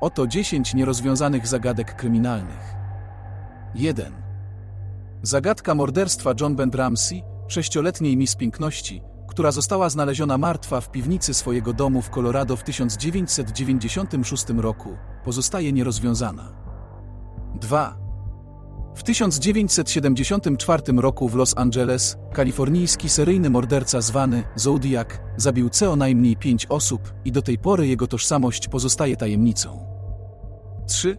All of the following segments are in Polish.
Oto 10 nierozwiązanych zagadek kryminalnych. 1. Zagadka morderstwa John Ben Ramsey, sześcioletniej Miss Piękności, która została znaleziona martwa w piwnicy swojego domu w Colorado w 1996 roku, pozostaje nierozwiązana. 2. W 1974 roku w Los Angeles kalifornijski seryjny morderca zwany Zodiac zabił co najmniej pięć osób i do tej pory jego tożsamość pozostaje tajemnicą. 3.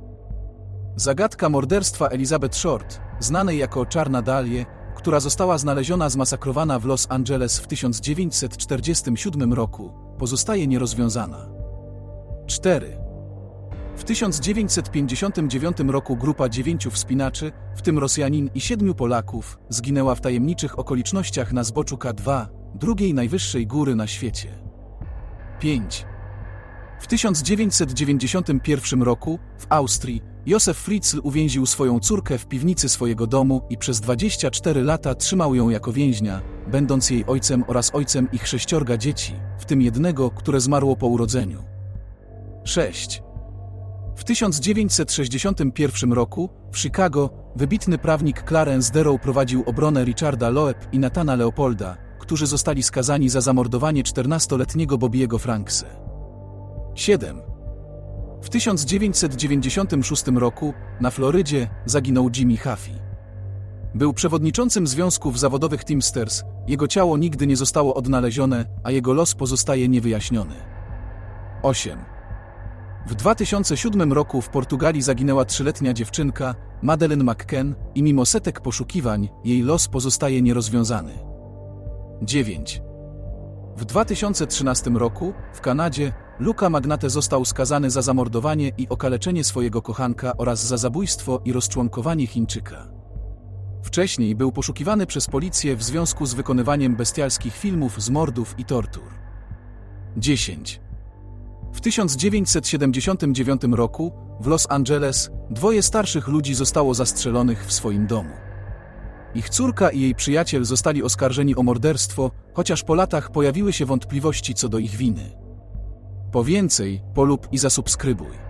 Zagadka morderstwa Elizabeth Short, znanej jako Czarna Dalie, która została znaleziona zmasakrowana w Los Angeles w 1947 roku, pozostaje nierozwiązana. 4. W 1959 roku grupa dziewięciu wspinaczy, w tym Rosjanin i siedmiu Polaków, zginęła w tajemniczych okolicznościach na zboczu K2, drugiej najwyższej góry na świecie. 5. W 1991 roku, w Austrii, Józef Fritzl uwięził swoją córkę w piwnicy swojego domu i przez 24 lata trzymał ją jako więźnia, będąc jej ojcem oraz ojcem ich sześciorga dzieci, w tym jednego, które zmarło po urodzeniu. 6. W 1961 roku w Chicago wybitny prawnik Clarence Darrow prowadził obronę Richarda Loeb i Natana Leopolda, którzy zostali skazani za zamordowanie 14-letniego Bobiego Franksy. 7. W 1996 roku na Florydzie zaginął Jimmy Huffy. Był przewodniczącym związków zawodowych Teamsters, jego ciało nigdy nie zostało odnalezione, a jego los pozostaje niewyjaśniony. 8. W 2007 roku w Portugalii zaginęła trzyletnia dziewczynka, Madeleine McCann, i mimo setek poszukiwań, jej los pozostaje nierozwiązany. 9. W 2013 roku, w Kanadzie, Luca Magnate został skazany za zamordowanie i okaleczenie swojego kochanka oraz za zabójstwo i rozczłonkowanie Chińczyka. Wcześniej był poszukiwany przez policję w związku z wykonywaniem bestialskich filmów z mordów i tortur. 10. W 1979 roku w Los Angeles dwoje starszych ludzi zostało zastrzelonych w swoim domu. Ich córka i jej przyjaciel zostali oskarżeni o morderstwo, chociaż po latach pojawiły się wątpliwości co do ich winy. Po więcej, polub i zasubskrybuj.